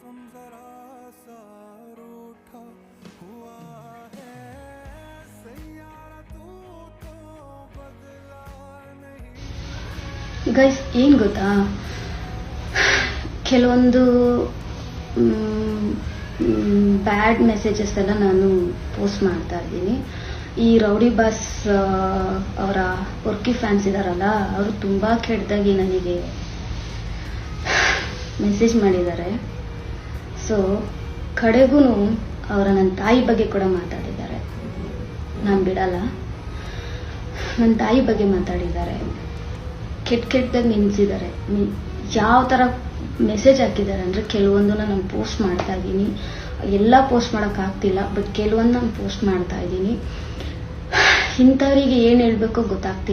संजरा सा रूठा हुआ है। ಗೈಸ್ ಏನು ಗೊತ್ತಾ? ಕೆಲವೊಂದು ಬ್ಯಾಡ್ ಮೆಸೇಜಸ್ ಎಲ್ಲ ನಾನು ಪೋಸ್ಟ್ ಮಾಡ್ತಾ ಇದ್ದೀನಿ. ಈ ರೌಡಿ ಬಾಸ್ ಅವರ ವರ್ಕಿ ಫ್ಯಾನ್ಸ್ ಇದಾರಲ್ಲ, ಅವರು ತುಂಬ ಕೆಟ್ಟದಾಗಿ ನನಗೆ ಮೆಸೇಜ್ ಮಾಡಿದ್ದಾರೆ. ಸೊ ಕಡೆಗೂ ಅವರ ನನ್ನ ತಾಯಿ ಬಗ್ಗೆ ಕೂಡ ಮಾತಾಡಿದ್ದಾರೆ. ನಾನು ಬಿಡಲ್ಲ. ನನ್ನ ತಾಯಿ ಬಗ್ಗೆ ಮಾತಾಡಿದ್ದಾರೆ. ಕೆಟ್ಟ ಕೆಟ್ಟದಾಗ ನಿಲ್ಲಿಸಿದ್ದಾರೆ ಯಾವ ಥರ ಮೆಸೇಜ್ ಹಾಕಿದ್ದಾರೆ ಅಂದರೆ ಕೆಲವೊಂದನ್ನ ನಾನು ಪೋಸ್ಟ್ ಮಾಡ್ತಾ ಇದ್ದೀನಿ. ಎಲ್ಲ ಪೋಸ್ಟ್ ಮಾಡೋಕ್ಕಾಗ್ತಿಲ್ಲ ಬಟ್ ಕೆಲವೊಂದು ನಾನು ಪೋಸ್ಟ್ ಮಾಡ್ತಾ ಇದ್ದೀನಿ. ಇಂಥವರಿಗೆ ಏನು ಹೇಳಬೇಕೋ ಗೊತ್ತಾಗ್ತಿಲ್ಲ.